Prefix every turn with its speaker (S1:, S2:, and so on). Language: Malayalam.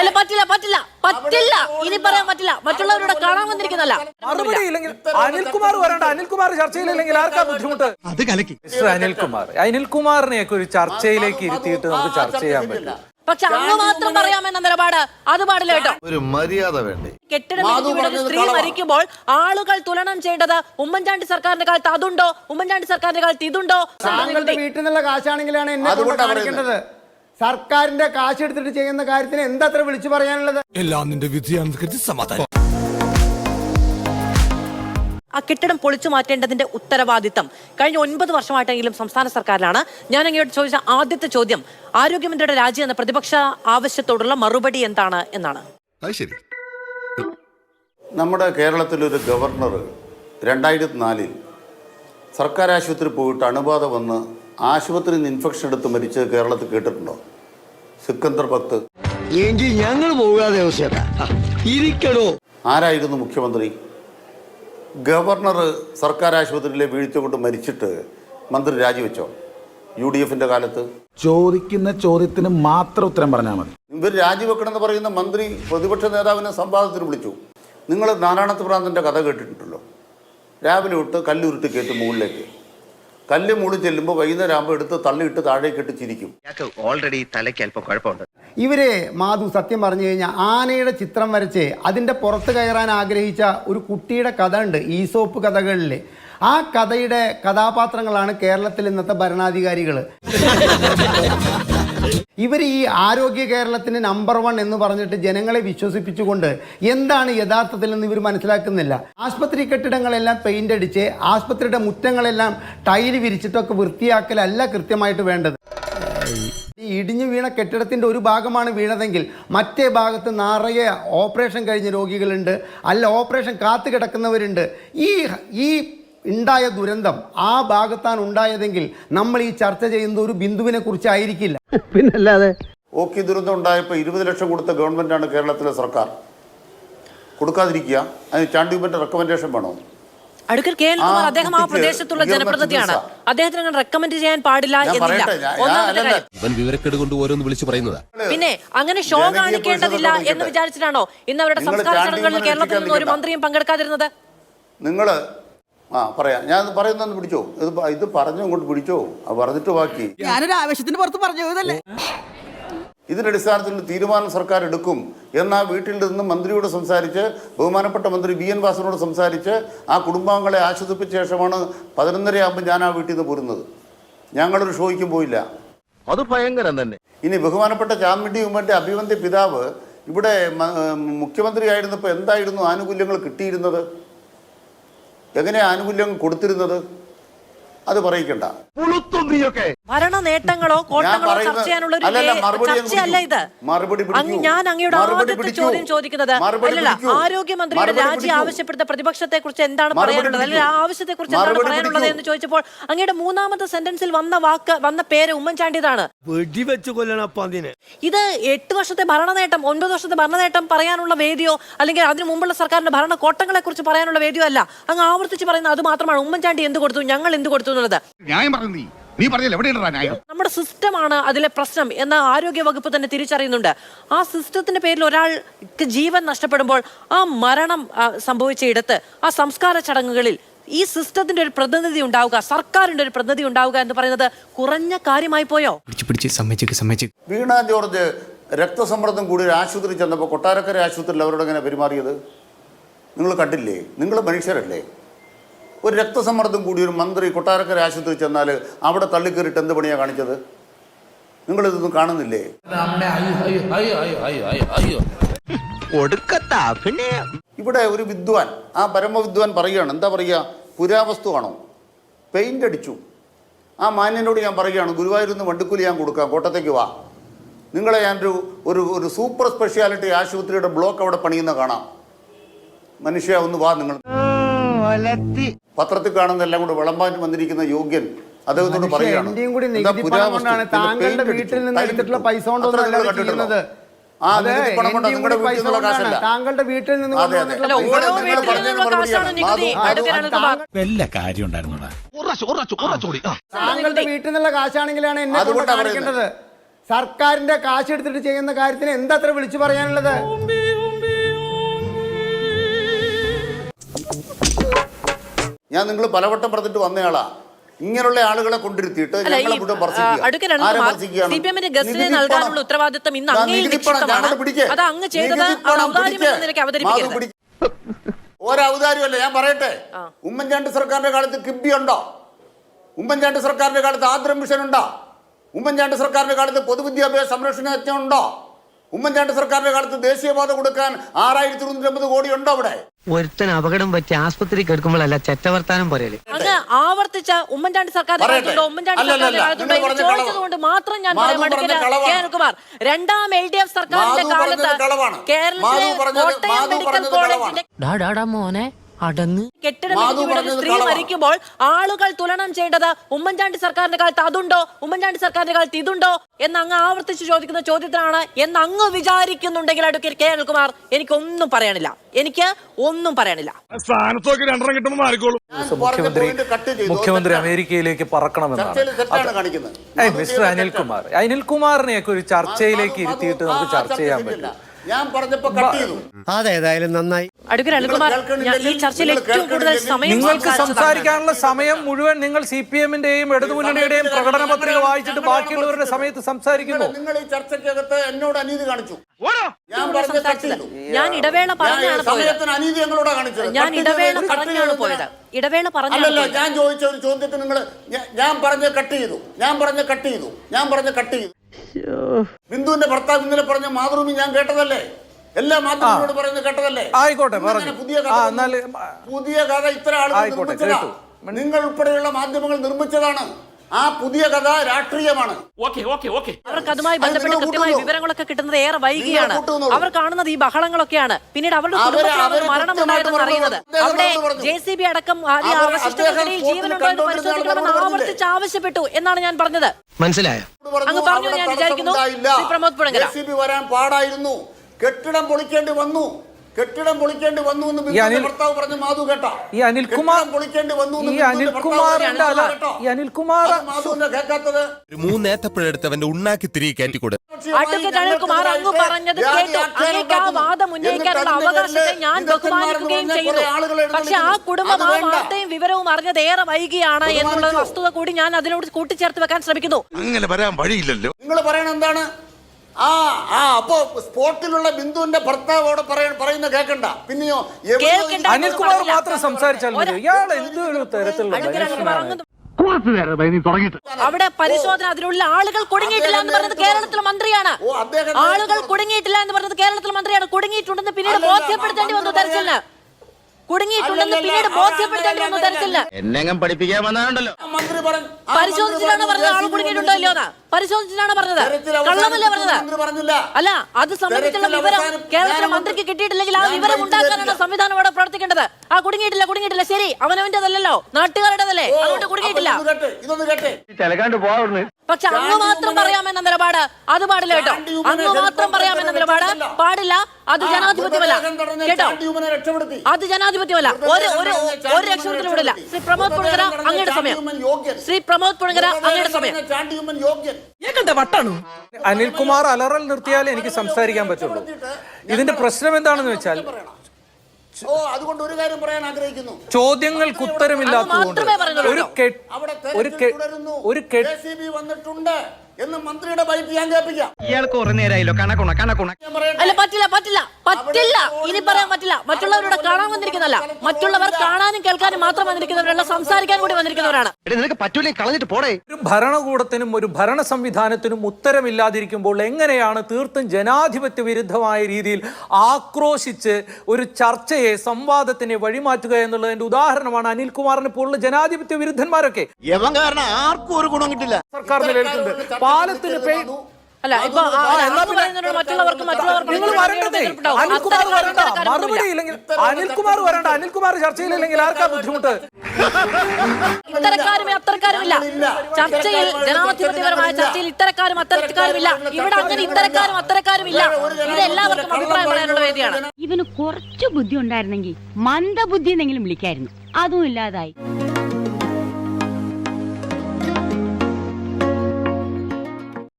S1: അല്ല പറ്റില്ല പറ്റില്ല പറ്റില്ല. ഇനി പറയാൻ പറ്റില്ല. മറ്റുള്ളവരോട് കാണാൻ വന്നിരിക്കുന്നല്ല
S2: മറുപടി ഇല്ലെങ്കിൽ അനിൽകുമാർ വരണ്ട അനിൽകുമാർ ചർച്ചയിലില്ലെങ്കിൽ ആർക്കാ ബുദ്ധിമുട്ട്?
S3: അത് കലക്കി.
S2: മിസ്റ്റർ അനിൽകുമാർ അനിൽകുമാറിനെയൊക്കെ ഒരു ചർച്ചയിലേക്ക് ഇരുത്തിയിട്ട് നമുക്ക് ചർച്ച ചെയ്യാൻ പറ്റില്ല
S1: പക്ഷെ അങ്ങ് മാത്രം പറയാമെന്ന നിലപാട് അത് പാടില്ല കേട്ടോ.
S4: ഒരു മര്യാദ വേണ്ടേ?
S1: കെട്ടിടം സ്ത്രീ മരിക്കുമ്പോൾ ആളുകൾ തുലനം ചെയ്യേണ്ടത് ഉമ്മൻചാണ്ടി സർക്കാരിന്റെ കാലത്ത് അതുണ്ടോ? ഉമ്മൻചാണ്ടി സർക്കാരിന്റെ കാലത്ത് ഇതുണ്ടോ?
S5: വീട്ടിൽ നിന്നുള്ള കാശാണെങ്കിലാണ് എന്നെ കാണിക്കേണ്ടത്. സർക്കാരിന്റെ കാശ് എടുത്തിട്ട് ചെയ്യുന്ന കാര്യത്തിന് എന്താ അത്ര വിളിച്ചു പറയാനുള്ളത്?
S3: എല്ലാം നിന്റെ വിധിയാണെന്ന് അനുസരിച്ച് സമാധാനം.
S1: ആ കെട്ടിടം പൊളിച്ചു മാറ്റേണ്ടതിന്റെ ഉത്തരവാദിത്തം. കഴിഞ്ഞ ഒൻപത് വർഷമായിട്ടെങ്കിലും സംസ്ഥാന സർക്കാരിലാണ്. ഞാൻ അങ്ങോട്ട് ചോദിച്ച ആദ്യത്തെ ചോദ്യം ആരോഗ്യമന്ത്രിയുടെ രാജി എന്ന പ്രതിപക്ഷ ആവശ്യത്തോടുള്ള മറുപടി എന്താണ് എന്നാണ്.
S6: നമ്മുടെ കേരളത്തിലൊരു ഗവർണർ രണ്ടായിരത്തി നാലിൽ സർക്കാർ ആശുപത്രി പോയിട്ട് അണുബാധ വന്ന് ആശുപത്രിയിൽ നിന്ന് ഇൻഫെക്ഷൻ എടുത്ത് മരിച്ചത് കേരളത്തിൽ കേട്ടിട്ടുണ്ടോ? സിക്കന്ദർ ഭക്ത്
S7: എങ്കിൽ ഞങ്ങൾ പോകാതെ ഇരിക്കണോ
S6: ആരായിരുന്നു മുഖ്യമന്ത്രി? ഗവർണർ സർക്കാർ ആശുപത്രിയിലെ വീഴ്ച കൊണ്ട് മരിച്ചിട്ട് മന്ത്രി രാജിവെച്ചോ? യു ഡി എഫിന്റെ കാലത്ത്?
S8: ചോദിക്കുന്ന ചോദ്യത്തിന് മാത്രം ഉത്തരം പറഞ്ഞാൽ മതി.
S6: ഇവർ രാജിവെക്കണമെന്ന് പറയുന്ന മന്ത്രി പ്രതിപക്ഷ നേതാവിനെ സംവാദത്തിന് വിളിച്ചു. നിങ്ങൾ നാരായണത്ത് ഭ്രാന്തന്റെ കഥ കേട്ടിട്ടുണ്ടല്ലോ. രാവിലെ വിട്ട് കല്ലുരുട്ടി കയറ്റി മുകളിലേക്ക്. കല്ല് മൂളി ചെല്ലുമ്പോൾ വൈകുന്നേരം ആകുമ്പോൾ എടുത്ത് തള്ളിയിട്ട് താഴേക്ക് ഇട്ട് ചിരിക്കും.
S7: ഓൾറെഡി തലയ്ക്ക് അല്പം കുഴപ്പമുണ്ട്.
S5: ഇവരെ മാധു സത്യം പറഞ്ഞു കഴിഞ്ഞാൽ ആനയുടെ ചിത്രം വരച്ച് അതിന്റെ പുറത്ത് കയറാൻ ആഗ്രഹിച്ച ഒരു കുട്ടിയുടെ കഥ ഉണ്ട് ഈസോപ്പ് കഥകളിൽ ആ കഥയുടെ കഥാപാത്രങ്ങളാണ് കേരളത്തിൽ ഇന്നത്തെ ഭരണാധികാരികൾ ഇവർ ഈ ആരോഗ്യ കേരളത്തിന് നമ്പർ വൺ എന്ന് പറഞ്ഞിട്ട് ജനങ്ങളെ വിശ്വസിപ്പിച്ചുകൊണ്ട് എന്താണ് യഥാർത്ഥത്തിൽ എന്ന് ഇവർ മനസ്സിലാക്കുന്നില്ല. ആസ്പത്രി കെട്ടിടങ്ങളെല്ലാം പെയിന്റ് അടിച്ച് ആസ്പത്രിയുടെ മുറ്റങ്ങളെല്ലാം ടൈൽ വിരിച്ചിട്ടൊക്കെ വൃത്തിയാക്കലല്ല കൃത്യമായിട്ട് വേണ്ടത്. ഈ ഇടിഞ്ഞു വീണ കെട്ടിടത്തിന്റെ ഒരു ഭാഗമാണ് വീണതെങ്കിൽ മറ്റേ ഭാഗത്ത് നിറയെ ഓപ്പറേഷൻ കഴിഞ്ഞ രോഗികളുണ്ട്. അല്ല ഓപ്പറേഷൻ കാത്തു കിടക്കുന്നവരുണ്ട്. ഈ ഈ ഉണ്ടായ ദുരന്തം ആ ഭാഗത്താണ് ഉണ്ടായതെങ്കിൽ നമ്മൾ ഈ ചർച്ച ചെയ്യുന്ന ഒരു ബിന്ദുവിനെ കുറിച്ചായിരിക്കില്ല.
S7: പിന്നല്ലാതെ
S6: ഓക്കി ദുരന്തം ഉണ്ടായപ്പോൾ ഇരുപത് ലക്ഷം കൊടുത്ത ഗവൺമെന്റാണ് കേരളത്തിലെ സർക്കാർ. കൊടുക്കാതിരിക്കുക. അതിന് ചാണ്ടിയുമ്പന്റെ റെക്കമെൻഡേഷൻ വേണോ?
S1: അടുക്കൽ കെ. എൻ കുമാർ
S6: ആ
S1: അദ്ദേഹം ആ പ്രദേശത്തുള്ള ജനപ്രതിനിധിയാണ്. അദ്ദേഹത്തിന് അങ്ങനെ റെക്കമെൻഡ് ചെയ്യാൻ പാടില്ല എന്നില്ല.
S3: വിവരക്കേട് കൊണ്ട് ഓരോന്ന് വിളിച്ചു പറയുന്നത്.
S1: പിന്നെ അങ്ങനെ ഷോ കാണിക്കേണ്ടതില്ല എന്ന് വിചാരിച്ചിട്ടാണോ ഇന്ന് അവരുടെ സംസ്കാര ചടങ്ങുകളിൽ കേരളത്തിൽ നിന്ന് ഒരു മന്ത്രിയും പങ്കെടുക്കാതിരുന്നത്?
S6: നിങ്ങൾ ആ പറയാം. ഞാൻ പറയുന്ന പിടിച്ചോ? ഇത് ഇത് പറഞ്ഞു അങ്ങോട്ട് പിടിച്ചോ? പറഞ്ഞിട്ട് ബാക്കി.
S9: ഞാനൊരു ആവേശത്തിന് പുറത്ത് പറഞ്ഞു പോയതല്ലേ
S6: ഇതിന്റെ അടിസ്ഥാനത്തിൽ തീരുമാനം സർക്കാർ എടുക്കും. എന്നാ വീട്ടിൽ നിന്ന് മന്ത്രിയോട് സംസാരിച്ച് ബഹുമാനപ്പെട്ട മന്ത്രി ബി എൻ വാസനോട് സംസാരിച്ച് ആ കുടുംബാംഗങ്ങളെ ആശ്വസിപ്പിച്ച ശേഷമാണ് പതിനൊന്നര ആകുമ്പോൾ ഞാൻ ആ വീട്ടിൽ നിന്ന് പോരുന്നത്. ഞങ്ങളൊരു ഷോയ്ക്കും പോയില്ല.
S4: അത് ഭയങ്കരം തന്നെ.
S6: ഇനി ബഹുമാനപ്പെട്ട ചാമിണ്ടി ഉമ്മന്റെ അഭിവന്ദ്യ പിതാവ് ഇവിടെ മുഖ്യമന്ത്രി മുഖ്യമന്ത്രിയായിരുന്നപ്പോൾ എന്തായിരുന്നു ആനുകൂല്യങ്ങൾ കിട്ടിയിരുന്നത്? എങ്ങനെയാ ആനുകൂല്യം കൊടുത്തിരുന്നത്? അത് പറയിക്കണ്ട.
S1: ഭരണ നേട്ടങ്ങളോ കോട്ടങ്ങളോ ചർച്ച ചെയ്യാനുള്ള ഒരു ചർച്ചയല്ല ഇത്. ഞാൻ അങ്ങയുടെ ആദ്യത്തെ ചോദ്യം ചോദിക്കുന്നത് അല്ലല്ല. ആരോഗ്യമന്ത്രിയുടെ രാജി ആവശ്യപ്പെടുത്ത പ്രതിപക്ഷത്തെ കുറിച്ച് എന്താണ് പറയാനുള്ളത് അല്ലെങ്കിൽ ആ ആവശ്യത്തെ കുറിച്ച് എന്താണ് പറയാനുള്ളത് എന്ന് ചോദിച്ചപ്പോൾ അങ്ങയുടെ മൂന്നാമത്തെ സെന്റൻസിൽ വന്ന വാക്ക് വന്ന പേര് ഉമ്മൻചാണ്ടിതാണ്.
S7: വെടിവെച്ച്
S1: ഇത് എട്ട് വർഷത്തെ ഭരണ നേട്ടം ഒൻപത് വർഷത്തെ ഭരണ നേട്ടം പറയാനുള്ള വേദിയോ അല്ലെങ്കിൽ അതിനു മുമ്പുള്ള സർക്കാരിന്റെ ഭരണ കോട്ടങ്ങളെ കുറിച്ച് പറയാനുള്ള വേദിയോ അല്ല. അങ്ങ് ആവർത്തിച്ച് പറയുന്നത് അത് മാത്രമാണ്. ഉമ്മൻചാണ്ടി എന്ത് കൊടുത്തു? ഞങ്ങൾ എന്ത് കൊടുത്തു എന്നുള്ളത്.
S3: പറഞ്ഞു നീ പറഞ്ഞില്ല ന്യായം?
S1: നമ്മുടെ സിസ്റ്റമാണ് അതിലെ പ്രശ്നം എന്ന് ആരോഗ്യ വകുപ്പ് തന്നെ തിരിച്ചറിയുന്നുണ്ട്. ആ സിസ്റ്റത്തിന്റെ പേരിൽ ഒരാൾക്ക് ജീവൻ നഷ്ടപ്പെടുമ്പോൾ ആ മരണം സംഭവിച്ച ഇടത്ത് ആ സംസ്കാര ചടങ്ങുകളിൽ ഈ സിസ്റ്റത്തിന്റെ ഒരു പ്രതിനിധി ഉണ്ടാവുക സർക്കാരിന്റെ ഒരു പ്രതിനിധി ഉണ്ടാവുക എന്ന് പറയുന്നത് കുറഞ്ഞ കാര്യമായി പോയോ?
S6: വീണ ജോർജ് രക്തസമ്മർദ്ദം കൂടി ഒരു ആശുപത്രി ചെന്നപ്പോൾ കൊട്ടാരക്കര ആശുപത്രിയിൽ അവരോട് എങ്ങനെ പെരുമാറിയത്? നിങ്ങൾ കണ്ടില്ലേ? നിങ്ങൾ മനുഷ്യരല്ലേ? ഒരു രക്തസമ്മർദ്ദം കൂടി ഒരു മന്ത്രി കൊട്ടാരക്കര ആശുപത്രി ചെന്നാൽ അവിടെ തള്ളിക്കേറിയിട്ട് എന്ത് പണിയാണ് കാണിച്ചത്? നിങ്ങളിതൊന്നും കാണുന്നില്ലേ? ഇവിടെ ഒരു വിദ്വാൻ ആ പരമവിദ്വാൻ പറയുകയാണ്. എന്താ പറയുക? പുരാവസ്തുവാണോ പെയിന്റ് അടിച്ചു. ആ മാന്യനോട് ഞാൻ പറയുകയാണ് ഗുരുവായൂരിൽ നിന്ന് വണ്ടിക്കൂലി ഞാൻ കൊടുക്കാം കോട്ടത്തേക്ക് വാ. നിങ്ങളെ ഞാനൊരു ഒരു ഒരു സൂപ്പർ സ്പെഷ്യാലിറ്റി ആശുപത്രിയുടെ ബ്ലോക്ക് അവിടെ പണിയുന്ന കാണാം. മനുഷ്യ ഒന്ന് വാ നിങ്ങൾ. പത്രത്തിൽ കാണുന്ന എല്ലാം കൂടി വിളമ്പാൻ വന്നിരിക്കുന്ന യോഗ്യൻ അദ്ദേഹത്തോട് പറയുകയാണ്.
S5: എന്റെയും കൂടി നികുതി പണം കൊണ്ടാണ് താങ്കളുടെ വീട്ടിൽ നിന്ന് എടുത്തിട്ടുള്ള പൈസ കൊണ്ടൊന്നും അല്ല ചെയ്യുന്നത്. താങ്കളുടെ വീട്ടിൽ നിന്ന്
S1: നിന്നുള്ള.
S3: വല്ല കാര്യം
S5: താങ്കളുടെ വീട്ടിൽ കാശാണെങ്കിലാണ് എന്നെ കൊണ്ട് കാണിക്കേണ്ടത്. സർക്കാരിന്റെ കാശ് എടുത്തിട്ട് ചെയ്യുന്ന കാര്യത്തിന് എന്താ അത്ര വിളിച്ചു പറയാനുള്ളത്?
S6: ഞാൻ നിങ്ങൾ പലവട്ടം പറഞ്ഞിട്ട് വന്നയാളാ. ഇങ്ങനെയുള്ള ആളുകളെ കൊണ്ടിരുത്തിയിട്ട്
S1: നൽകാനുള്ള ഉത്തരവാദിത്തം ഇന്ന്.
S6: ഒരൗദാര്യമല്ല ഞാൻ പറയട്ടെ? ഉമ്മൻചാണ്ടി സർക്കാരിന്റെ കാലത്ത് കിബി ഉണ്ടോ? ഉമ്മൻചാണ്ടി സർക്കാരിന്റെ കാലത്ത് ആദ്രം മിഷൻ ഉണ്ടോ? ഉമ്മൻചാണ്ടി സർക്കാരിന്റെ കാലത്ത് പൊതുവിദ്യാഭ്യാസ സംരക്ഷണ യജ്ഞം ഉണ്ടോ? ഉമ്മൻചാണ്ടി സർക്കാരിന്റെ കാലത്ത് ദേശീയപാത കൊടുക്കാൻ ആറായിരത്തി ഇരുന്നൂറ്റമ്പത് കോടി ഉണ്ടോ അവിടെ?
S9: ഒരുത്തൻ അപകടം പറ്റി ആസ്പത്രി കിടക്കുമ്പോഴല്ല ചെറ്റവർത്താനം പറയൽ.
S1: അങ്ങ് ആവർത്തിച്ച ഉമ്മൻചാണ്ടി സർക്കാർ. ഉമ്മൻചാണ്ടി സർക്കാരിന്റെ കാലത്തുണ്ടോ
S6: നിങ്ങൾ
S1: എന്ന്
S6: പറഞ്ഞ കളവാ.
S1: ചോദിച്ചത് കൊണ്ട് മാത്രം ഞാൻ കുമാർ രണ്ടാം എൽ ഡി എഫ് സർക്കാരിന്റെ കാലത്ത് കേരളത്തിലെ കോട്ടയം മെഡിക്കൽ കോളേജിന്റെ
S9: മോനെ. അടങ്ങ്
S1: കെട്ടിടം
S6: മാധു പറഞ്ഞത്
S1: സ്ത്രീ. മരിക്കുമ്പോൾ ആളുകൾ തുലനം ചെയ്യേണ്ടത് ഉമ്മൻചാണ്ടി സർക്കാരിന്റെ കാലത്ത് അതുണ്ടോ? ഉമ്മൻചാണ്ടി സർക്കാരിന്റെ കാലത്ത് ഇതുണ്ടോ? എന്ന് അങ്ങ് ആവർത്തിച്ച് ചോദിക്കുന്ന ചോദ്യത്തിനാണ് എന്ന് അങ്ങ് വിചാരിക്കുന്നുണ്ടെങ്കിൽ അഡ്വക്കേറ്റ് കെ. അനിൽകുമാർ എനിക്കൊന്നും പറയാനില്ല. എനിക്ക് ഒന്നും പറയാനില്ല.
S3: സ്ഥാനത്തൊക്കെ രണ്ടെണ്ണം കിട്ടുമ്പോൾ മാറിക്കോളും.
S2: മുഖ്യമന്ത്രി. മുഖ്യമന്ത്രി. അമേരിക്കയിലേക്ക് പറക്കണമെന്നാണ്
S6: കാണിക്കുന്നത്.
S2: ഏയ് മിസ്റ്റർ അനിൽകുമാർ. അനിൽകുമാറിനെയൊക്കെ ഒരു ചർച്ചയിലേക്ക് ഇരുത്തിയിട്ട് നമുക്ക് ചർച്ച ചെയ്യാൻ
S6: പറ്റില്ല
S2: പറ്റും.
S6: ഞാൻ പറഞ്ഞപ്പോ കട്ട് ചെയ്തു.
S9: അതേതായാലും നന്നായി.
S1: അഡ്വക്കേറ്റ് അനിൽകുമാർ ഞാൻ ഈ ചർച്ചയിൽ ഏറ്റവും കൂടുതൽ സമയം
S2: നിങ്ങൾക്ക് സംസാരിക്കാനുള്ള സമയം മുഴുവൻ നിങ്ങൾ സി പി എമ്മിന്റെയും ഇടതുമുന്നണിയുടെയും പ്രകടന പത്രിക വായിച്ചിട്ട് ബാക്കിയുള്ളവരുടെ സമയത്ത് സംസാരിക്കുന്നു
S6: നിങ്ങൾ ഈ ചർച്ചയ്ക്കകത്ത് എന്നോട് അനീതി കാണിച്ചു. ഞാൻ
S1: ഇടവേള പറഞ്ഞാണ് പോയത്.
S6: സമയത്തിന് അനീതി
S1: ഞാൻ ഇടവേള പറഞ്ഞാണ് പോയത്. ഇടവേള പറഞ്ഞാണ്
S6: ഞാൻ ചോദിച്ച ഒരു ചോദ്യത്തിന് നിങ്ങൾ ഞാൻ പറഞ്ഞ കട്ട് ചെയ്തു. ഞാൻ പറഞ്ഞ കട്ട് ചെയ്തു. ഞാൻ പറഞ്ഞ കട്ട് ചെയ്തു. ബിന്ദുവിന്റെ ഭർത്താവ് ഇന്നലെ പറഞ്ഞ മാതൃഭൂമി ഞാൻ കേട്ടതല്ലേ? എല്ലാ മാധ്യമങ്ങളോട് പറയുന്നത് കേട്ടതല്ലേ?
S2: ആയിക്കോട്ടെ,
S6: പുതിയ പുതിയ കഥ ഇത്ര ആളുകൾ
S2: ആയിക്കോട്ടെ,
S6: നിർമ്മിച്ചതാ.
S2: കേട്ടു.
S6: നിങ്ങൾ ഉൾപ്പെടെയുള്ള മാധ്യമങ്ങൾ നിർമ്മിച്ചതാണ്. ആ പുതിയ കഥ രാഷ്ട്രീയമാണ്.
S1: അവർക്ക് അതുമായി
S6: അത്
S1: ബന്ധപ്പെട്ട് കൃത്യമായ. വിവരങ്ങളൊക്കെ കിട്ടുന്നത് ഏറെ വൈകിയാണ്. അവർ കാണുന്നത് ഈ ബഹളങ്ങളൊക്കെയാണ്. പിന്നീട് അവരുടെ മരണം അറിയുന്നത്. അവിടെ ജെ സി ബി അടക്കം ജീവനുണ്ടോ പരിശോധിക്കണമെന്ന് ആവർത്തിച്ച് ആവശ്യപ്പെട്ടു എന്നാണ് ഞാൻ പറഞ്ഞത്.
S9: മനസ്സിലായോ?
S1: അങ്ങ് പറഞ്ഞു ഞാൻ വിചാരിക്കുന്നു. പ്രമോദ് പുഴങ്കര.
S6: വരാൻ പാടായിരുന്നു. കെട്ടിടം പൊളിക്കേണ്ടി വന്നു. കെട്ടിടം പൊളിക്കേണ്ടി വന്നു എന്ന് ഭർത്താവ് പറഞ്ഞ മാധു കേട്ടോ.
S2: ഈ അനിൽകുമാർ
S6: പൊളിക്കേണ്ടി വന്നു എന്ന്
S2: ഈ അനിൽകുമാറിന്റെ
S6: പറഞ്ഞ.
S2: അല്ല
S6: കേട്ടോ.
S2: ഈ അനിൽകുമാർ
S6: മാധു മാധുവിന്റെ കേൾക്കാത്തത്?
S3: ഒരു മൂന്നേത്തപ്പഴെടുത്ത് അവന്റെ ഉണ്ണാക്കി തിരികെ കയറ്റിക്കൊടു.
S1: അഡ്വക്കേറ്റ് അനിൽകുമാർ അങ്ങ് പറഞ്ഞത് കേട്ടു. അങ്ങേക്ക് ആ വാദം ഉന്നയിക്കാനുള്ള അവകാശത്തെ ഞാൻ ബഹുമാനിക്കുകയും ചെയ്യുന്നു പക്ഷെ ആ കുടുംബം ആ വാർത്തയും വിവരവും അറിഞ്ഞത് ഏറെ വൈകിയാണ് എന്നുള്ള വസ്തുത കൂടി ഞാൻ അതിനോട് കൂട്ടിച്ചേർത്ത് വെക്കാൻ ശ്രമിക്കുന്നു.
S3: അങ്ങനെ വരാൻ വഴിയില്ലല്ലോ.
S6: നിങ്ങൾ പറയണ എന്താണ്? ആ ആ അപ്പോ സ്പോട്ടിലുള്ള ബിന്ദുവിന്റെ ഭർത്താവോട് പറയുന്ന കേക്കണ്ട. പിന്നെയോ.
S2: അനിൽകുമാർ മാത്രം സംസാരിച്ചാൽ ഇയാൾ എന്തൊരു തരത്തിലുള്ള
S1: അവിടെ പരിശോധന അതിനുള്ള ആളുകൾ കുടുങ്ങിയിട്ടില്ല എന്ന് പറഞ്ഞത് കേരളത്തിലെ മന്ത്രിയാണ്.
S6: ഓ, അദ്ദേഹം
S1: ആളുകൾ കുടുങ്ങിയിട്ടില്ല എന്ന് പറഞ്ഞത് കേരളത്തിലെ മന്ത്രിയാണ്. കുടുങ്ങിയിട്ടുണ്ടെന്ന് പിന്നീട് ബോധ്യപ്പെടുത്തേണ്ടി വന്നു തെരച്ചിലിന്. കുടുങ്ങിയിട്ടുണ്ടെന്ന് പിന്നീട് ബോധ്യപ്പെടുത്തേണ്ടി വന്നു തെരച്ചിലിന്.
S7: എന്നെങ്ങും പഠിപ്പിക്കാൻ വന്നതാണ്ടല്ലോ
S6: മന്ത്രി പറഞ്ഞ-
S1: പരിശോധിച്ചിട്ടാണ്
S6: പറഞ്ഞു,
S1: പറഞ്ഞത്? ആൾ കുടുങ്ങിയിട്ടുണ്ടോ ഇല്ലയോ എന്ന് പരിശോധിച്ചിട്ടാണ് പറഞ്ഞത്. കള്ളമല്ലേ പറഞ്ഞത്?
S6: പറഞ്ഞില്ല.
S1: അല്ല അത് സംബന്ധിച്ചുള്ള വിവരം കേരളത്തിലെ മന്ത്രിക്ക് കിട്ടിയിട്ടില്ലെങ്കിൽ ആ വിവരം ഉണ്ടാക്കാനാണ്. സംവിധാനം ഇവിടെ പ്രവർത്തിക്കേണ്ടത്. ആ കുടുങ്ങിയിട്ടില്ല കുടുങ്ങിയിട്ടില്ല. ശരി അവനവന്റേതല്ലോ നാട്ടുകാരുടേതല്ലേ? അതുകൊണ്ട് കുടുങ്ങിയിട്ടില്ല. പക്ഷെ അങ്ങ് മാത്രം പറയാമെന്ന നിലപാട് അത് പാടില്ല കേട്ടോ.
S6: അന്ന്
S1: അങ്ങ് മാത്രം പറയാമെന്ന നിലപാട് പാടില്ല. അത് ജനാധിപത്യമല്ല. കേട്ടോ? അത് ജനാധിപത്യമല്ല. ഒരു ഒരു ഒരു രക്ഷപ്പെടുത്തലും വിടില്ല. ശ്രീ പ്രമോദ്
S6: പുണകര
S1: അങ്ങയുടെ സമയം. ശ്രീ പ്രമോദ് പുണകര അങ്ങയുടെ സമയം.
S2: അനിൽകുമാർ അലറൽ നിർത്തിയാലേ എനിക്ക് സംസാരിക്കാൻ പറ്റുള്ളൂ. ഇതിന്റെ പ്രശ്നം എന്താണെന്ന് വെച്ചാൽ
S6: ഓ അതുകൊണ്ട് ഒരു കാര്യം പറയാൻ ആഗ്രഹിക്കുന്നു.
S2: ചോദ്യങ്ങൾക്ക് ഉത്തരമില്ലാത്തതുകൊണ്ട് ഒരു കെ- ഒരു ഒരു
S6: വന്നിട്ടുണ്ട് എന്ന് മന്ത്രിയുടെ ബൈക്ക് ഞാൻ കേൾപ്പിക്കാം.
S7: ഇയാൾ കുറെ നേരമായില്ലോ. കണക്കുണ കണക്കുണ.
S1: പറ്റില്ല പറ്റില്ല. പറ്റില്ല. ഇനി പറയാൻ പറ്റില്ല. മറ്റുള്ളവരോട് കാണാൻ വന്നിരിക്കുന്നല്ല മറ്റുള്ളവർ കാണാനും കേൾക്കാനും മാത്രം വന്നിരിക്കുന്നവരല്ല സംസാരിക്കാൻ കൂടി വന്നിരിക്കുന്നവരാണ്.
S7: നിനക്ക് പറ്റൂലേ കളഞ്ഞിട്ട് പോടേ.
S2: ഒരു ഭരണകൂടത്തിനും ഒരു ഭരണ സംവിധാനത്തിനും ഉത്തരമില്ലാതിരിക്കുമ്പോൾ എങ്ങനെയാണ് തീർത്തും ജനാധിപത്യ വിരുദ്ധമായ രീതിയിൽ ആക്രോശിച്ച് ഒരു ചർച്ചയെ സംവാദത്തിനെ വഴിമാറ്റുക എന്നുള്ളതിന്റെ ഉദാഹരണമാണ് അനിൽകുമാറിനെ പോലുള്ള ജനാധിപത്യ വിരുദ്ധന്മാരൊക്കെ.
S7: ആർക്കും ഒരു ഗുണം കിട്ടില്ല.
S2: സർക്കാർ നിലനിൽക്കുന്നത് പാലത്തിന് പേ
S1: അല്ല ഇപ്പൊ മറ്റുള്ളവർക്ക് മറ്റുള്ളവർക്ക്
S2: നിങ്ങൾ വരണ്ടേ അനിൽകുമാർ വരണ്ട.
S1: ഇല്ല.
S2: അനിൽകുമാർ വരണ്ട അനിൽകുമാർ ചർച്ചയിലില്ലെങ്കിൽ ആർക്കാ ബുദ്ധിമുട്ട്?
S1: ഇത്തരക്കാരും അത്തരക്കാരുമില്ല. ചർച്ചയിൽ ജനാധിപത്യപരമായ ചർച്ചയിൽ ഇത്തരക്കാരും അത്തരക്കാരുമില്ല. ഇവിടെ അങ്ങനെ ഇത്തരക്കാരും അത്തരക്കാരും ഇല്ല ഇത് എല്ലാവർക്കും അഭിപ്രായം പറയാനുള്ള വേദിയാണ്.
S10: ഇവന് കുറച്ചു ബുദ്ധി ഉണ്ടായിരുന്നെങ്കിൽ മന്ദബുദ്ധി എന്നെങ്കിലും വിളിക്കായിരുന്നു. അതും ഇല്ലാതായി.